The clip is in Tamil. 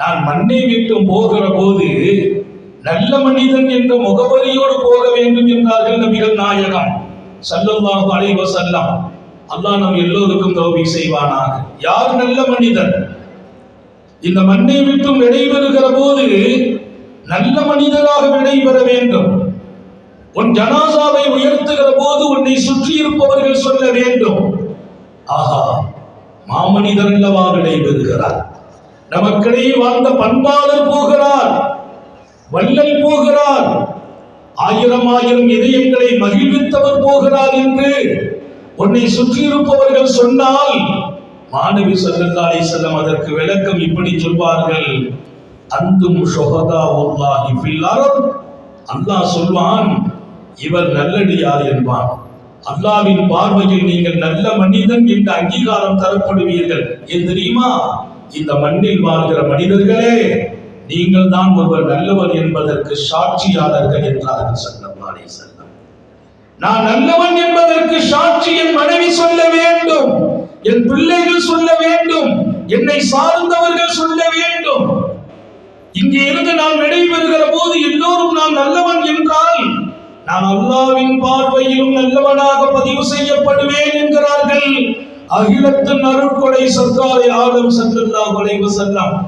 நான் மண்ணை விட்டு போகிற போது நல்ல மனிதன் என்ற முகவரியோடு போக வேண்டும் என்றார்கள் நபிகள் நாயகம் சல்லல்லாஹு அலைஹி வஸல்லம். அல்லாஹ் நம் எல்லோருக்கும் தௌபி செய்வானாக. யார் நல்ல மனிதன்? இந்த மண்ணை விட்டும் விடைபெறுகிற போது நல்ல மனிதராக விடைபெற வேண்டும். உன் ஜனாசாவை உயர்த்துகிற போது உன்னை சுற்றி இருப்பவர்கள் சொல்ல வேண்டும். ஆஹா மாமனிதர் அல்லவா விடைபெறுகிறார் நமக்கிடையே வாழ்ந்த பண்பாளர் போகிறார் வள்ளல் போகிறார் ஆயிரம் ஆயிரம் இதயங்களை மகிழ்வித்தவர் போகிறார் என்று உன்னை சுற்றியிருப்பவர்கள் சொன்னால் மாணவி சல்லல்லாஹி செல்லம் அதற்கு விளக்கம் இப்படி சொல்வார்கள். அந்தும் ஷுஹதா உல்லாஹி ஃபில் அர்த். அல்லாஹ் சொல்வான் இவர் நல்லடியார் என்பான். அல்லாவின் பார்வையில் நீங்கள் நல்ல மனிதன் என்று அங்கீகாரம் தரப்படுவீர்கள். ஏன் தெரியுமா? இந்த மண்ணில் வாழ்கிற மனிதர்களே நீங்கள் தான் ஒருவர் நல்லவர் என்பதற்கு சாட்சியாளர்கள் என்றார்கள் சல்லல்லாஹு அலைஹி வஸல்லம். நான் நல்லவன் என்பதற்கு சாட்சி என் மனைவி சொல்ல வேண்டும் என் பிள்ளைகள் சொல்ல வேண்டும் என்னை சார்ந்தவர்கள் சொல்ல வேண்டும். இங்கே இருந்து நான் நடைபெறுகிற போது எல்லோரும் நான் நல்லவன் என்றால் நான் அல்லாவின் பார்வையிலும் நல்லவனாக பதிவு செய்யப்படுவேன் என்று அகிலத்தின் அருட்கொடை சர்க்காரை ஆளும் சல்லல்லாஹு அலைஹி வஸல்லம்.